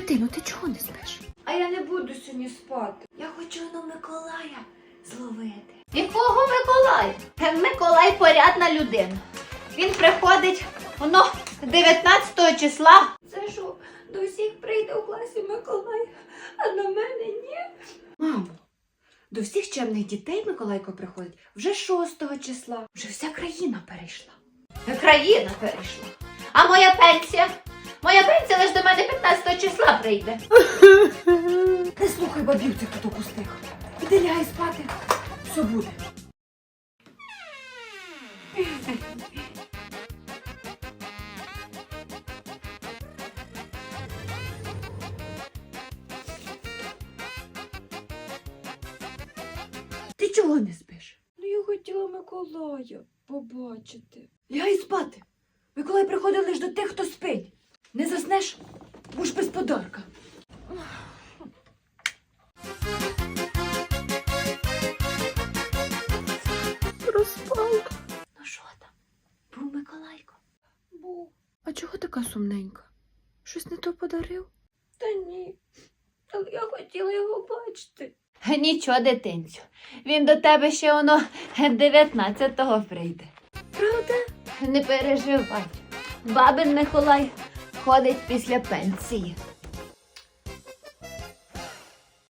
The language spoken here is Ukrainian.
ну ти чого не спиш? А я не буду сьогодні спати. Я хочу на Миколая зловити. Якого Миколая? Е, Миколай порядна людина. Він приходить, воно 19 числа. Це що, до всіх прийде у класі Миколай, а на мене ні? Мамо, до всіх чемних дітей Миколайко приходить вже 6 числа. Вже вся країна перейшла. Країна перейшла. А моя пенсія? Моя пенсія лише до мене 15 числа прийде. Не слухай бабів цих тут пустих. Іди лягай спати. Все буде. Ти чого не спиш? Ну я хотіла Миколая побачити. Лягай спати. Миколай приходить лише до тих, хто спить. Не заснеш, будеш без подарка. Проспала. Ну що там? Був Миколайко? Був. А чого така сумненька? Щось не то подарив? Та ні. Але я хотіла його бачити. Нічого, дитинцю. Він до тебе ще воно 19-го прийде. Правда? Не переживай. Бабин Миколай ходить після пенсії.